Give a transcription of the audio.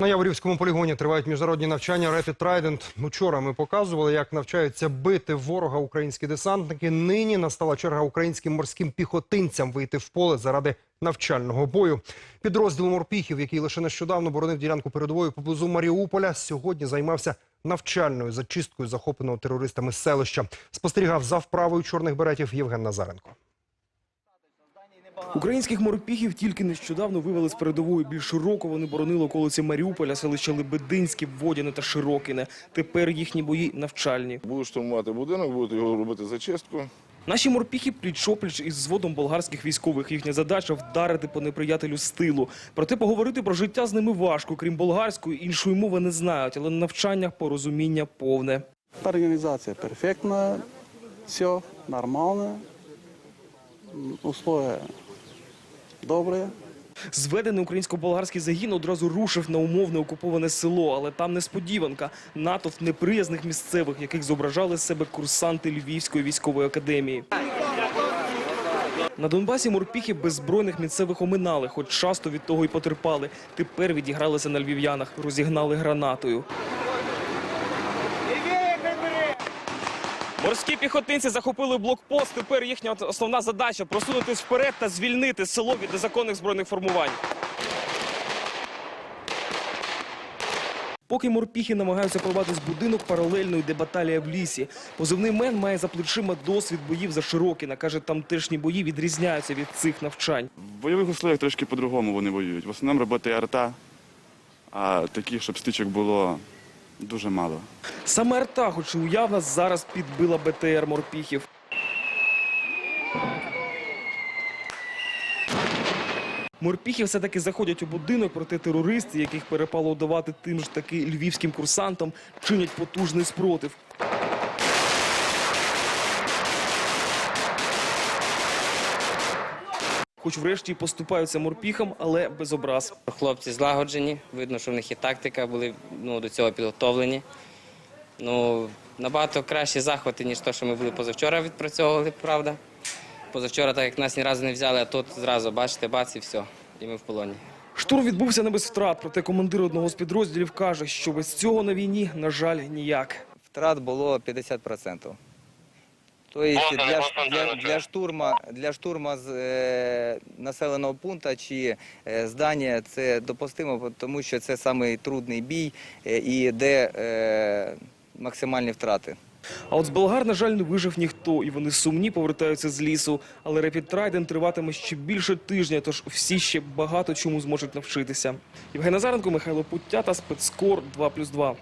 На Яворівському полігоні тривають міжнародні навчання Rapid Trident. Учора ми показували, як навчаються бити ворога українські десантники. Нині настала черга українським морським піхотинцям вийти в поле заради навчального бою. Підрозділ морпіхів, який лише нещодавно боронив ділянку передової поблизу Маріуполя, сьогодні займався навчальною зачисткою захопленого терористами селища. Спостерігав за вправою чорних беретів Євген Назаренко. Українських морпіхів тільки нещодавно вивели з передової. Більш широко вони боронили околиці Маріуполя, селища Лебединське, Водяне та Широкине. Тепер їхні бої навчальні. Будуть штурмувати будинок, будуть його робити зачистку. Наші морпіхи пліч-опліч із зводом болгарських військових. Їхня задача вдарити по неприятелю з тилу. Проте поговорити про життя з ними важко. Крім болгарської, іншої мови не знають, але на навчаннях порозуміння повне. Организация перфектна, все нормально, условия добрые. Зведений українсько-болгарський загін одразу рушив на умовне окуповане село, але там несподіванка. Натовп неприязних місцевих, яких зображали з себе курсанти Львівської військової академії. На Донбасі морпіхи беззбройних місцевих оминали, хоч часто від того й потерпали. Тепер відігралися на львів'янах, розігнали гранатою. Морські піхотинці захопили блокпост. Тепер їхня основна задача просунутись вперед та звільнити село від незаконних збройних формувань. Поки морпіхи намагаються порвати з будинок, паралельно йде баталія в лісі. Позивний мен має за плечима досвід боїв за Широкіна. Каже, тамтешні бої відрізняються від цих навчань. В бойових условиях трошки по-другому вони воюють. В основному роботи арта, а таких, щоб стичок було дуже мало. Саме арта, хоч і уявна, зараз підбила БТР морпіхів. Морпіхи все-таки заходять у будинок, проте терористи, яких перепало удавати тим ж таки львівським курсантам, чинять потужний спротив. Хоч врешті поступаються морпіхам, але без образ. Хлопці злагоджені, видно, що в них і тактика, були ну, до цього підготовлені. Ну, набагато кращі захвати, ніж те, що ми були позавчора відпрацьовували, правда. Позавчора, так як нас ні разу не взяли, а тут зразу, бачите, бац і все. І ми в полоні. Штурм відбувся не без втрат, проте командир одного з підрозділів каже, що без цього на війні, на жаль, ніяк. втрат було 50%. Тобто для, ш- для, для, штурма, для штурма з е, населеного пункту чи е, здання це допустимо, тому що це самий трудний бій е, і де е, максимальні втрати. А от з болгар, на жаль, не вижив ніхто, і вони сумні повертаються з лісу. Але Rapid Trident триватиме ще більше тижня, тож всі ще багато чому зможуть навчитися. Євген Назаренко, Михайло Пуття та спецкор 2+,2.